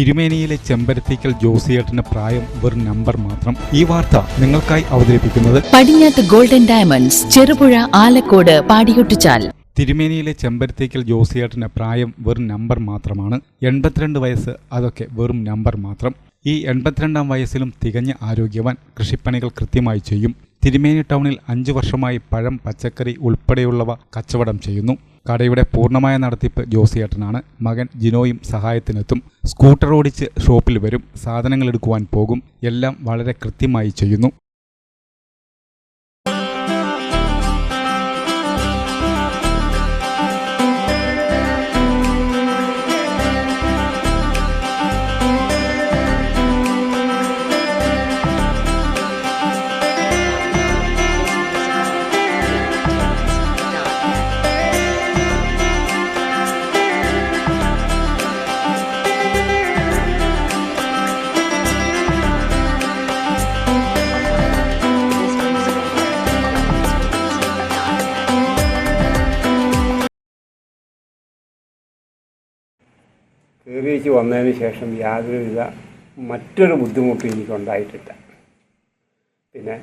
തിരുമേനിയിലെ ചെമ്പരത്തിക്കൽ ജോസിയേട്ടന്റെ പ്രായം വെറും നമ്പർ മാത്രം. ഈ വാർത്ത നിങ്ങൾക്കായി അവതരിപ്പിക്കുന്നത് പടിഞ്ഞാത്ത് ഗോൾഡൻ ഡയമണ്ട്സ് ചെറുപുഴ ആലക്കോട് പാടിയൊട്ടിച്ചാൽ. തിരുമേനിയിലെ ചെമ്പരത്തേക്കൽ ജോസിയേട്ടന് പ്രായം വെറും നമ്പർ മാത്രമാണ്. എൺപത്തിരണ്ട് വയസ്സ് അതൊക്കെ വെറും നമ്പർ മാത്രം. ഈ എൺപത്തിരണ്ടാം വയസ്സിലും തികഞ്ഞ ആരോഗ്യവാൻ കൃഷിപ്പണികൾ കൃത്യമായി ചെയ്യും. തിരുമേനി ടൗണിൽ അഞ്ചു വർഷമായി പഴം പച്ചക്കറി ഉൾപ്പെടെയുള്ളവ കച്ചവടം ചെയ്യുന്നു. കടയുടെ പൂർണമായ നടത്തിപ്പ് ജോസിയേട്ടനാണ്. മകൻ ജിനോയും സഹായത്തിനെത്തും. സ്കൂട്ടർ ഓടിച്ച് ഷോപ്പിൽ വരും. സാധനങ്ങൾ എടുക്കുവാൻ പോകും. എല്ലാം വളരെ കൃത്യമായി ചെയ്യുന്നു. കയറിയേച്ച് വന്നതിന് ശേഷം യാതൊരുവിധ മറ്റൊരു ബുദ്ധിമുട്ടും എനിക്കുണ്ടായിട്ടില്ല. പിന്നെ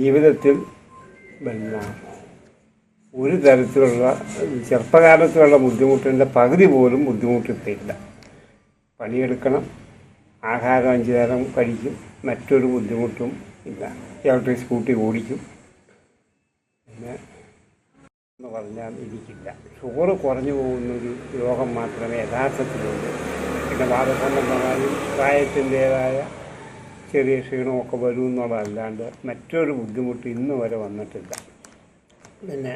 ജീവിതത്തിൽ പിന്നെ ഒരു തരത്തിലുള്ള ചെറുപ്പകാലത്തുള്ള ബുദ്ധിമുട്ടിന്റെ പകുതി പോലും ബുദ്ധിമുട്ടിട്ടില്ല. പണിയെടുക്കണം ആഹാരം അഞ്ച് നേരം കഴിക്കും മറ്റൊരു ബുദ്ധിമുട്ടും ഇല്ല. ഇലക്ട്രിക് സ്കൂട്ടി ഓടിക്കും പിന്നെ എന്ന് പറഞ്ഞാൽ ഇരിക്കില്ല. ഷുഗർ കുറഞ്ഞു പോകുന്നൊരു രോഗം മാത്രമേ യഥാർത്ഥത്തിലുള്ളൂ. പിന്നെ വാദസംബന്ധമായും പ്രായത്തിന്റേതായ ചെറിയ ക്ഷീണമൊക്കെ വരും എന്നുള്ളതല്ലാണ്ട് മറ്റൊരു ബുദ്ധിമുട്ട് ഇന്ന് വരെ വന്നിട്ടില്ല. പിന്നെ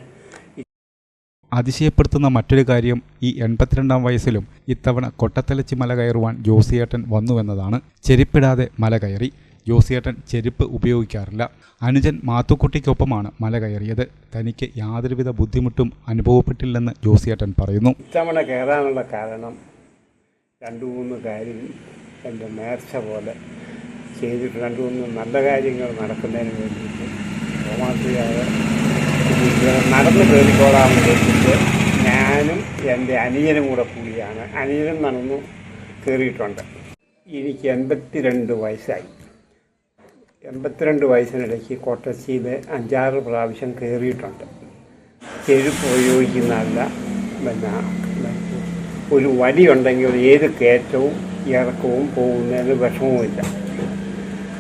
അതിശയപ്പെടുത്തുന്ന മറ്റൊരു കാര്യം ഈ എൺപത്തിരണ്ടാം വയസ്സിലും ഇത്തവണ കൊട്ടത്തലച്ചി മല കയറുവാൻ ജോസിയേട്ടൻ വന്നുവെന്നതാണ്. ചെരിപ്പിടാതെ മല കയറി. ജോസിയേട്ടൻ ചെരുപ്പ് ഉപയോഗിക്കാറില്ല. അനുജൻ മാത്തുക്കുട്ടിക്കൊപ്പമാണ് മല കയറിയത്. തനിക്ക് യാതൊരുവിധ ബുദ്ധിമുട്ടും അനുഭവപ്പെട്ടില്ലെന്ന് ജോസിയേട്ടൻ പറയുന്നു. ഇത്തവണ കയറാനുള്ള കാരണം രണ്ട് മൂന്ന് കാര്യം എന്റെ നേർച്ച പോലെ ചെയ്തിട്ട് രണ്ട് മൂന്ന് നല്ല കാര്യങ്ങൾ നടക്കുന്നതിന് വേണ്ടിയിട്ട് തോമാസിയായ നടന്ന് കയറിക്കോളാമെന്ന് ഞാനും എന്റെ അനിയനും കൂടെ കൂടിയാണ്. അനിയനും നടന്നു കയറിയിട്ടുണ്ട് എനിക്ക് എൺപത്തി രണ്ട് വയസ്സായി. എൺപത്തിരണ്ട് വയസ്സിനിടയ്ക്ക് കോട്ടച്ചിയിൽ അഞ്ചാറ് പ്രാവശ്യം കയറിയിട്ടുണ്ട്. ചെരുപ്പ് ഉപയോഗിക്കുന്നതല്ല പിന്നെ ഒരു വലിയുണ്ടെങ്കിൽ ഏത് കയറ്റവും ഇറക്കവും പോകുന്നതിന് വിഷമവുമില്ല.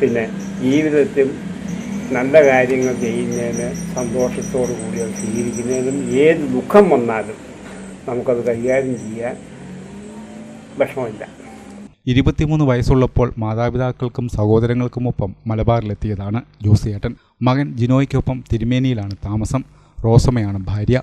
പിന്നെ ജീവിതത്തിൽ നല്ല കാര്യങ്ങൾ ചെയ്യുന്നതിന് സന്തോഷത്തോടു കൂടി അത് സ്വീകരിക്കുന്നതിനും ഏത് ദുഃഖം വന്നാലും നമുക്കത് കൈകാര്യം ചെയ്യാൻ വിഷമമില്ല. ഇരുപത്തിമൂന്ന് വയസ്സുള്ളപ്പോൾ മാതാപിതാക്കൾക്കും സഹോദരങ്ങൾക്കുമൊപ്പം മലബാറിലെത്തിയതാണ് ജോസിയേട്ടൻ. മകൻ ജിനോയ്ക്കൊപ്പം തിരുമേനിയിലാണ് താമസം. റോസമ്മയാണ് ഭാര്യ.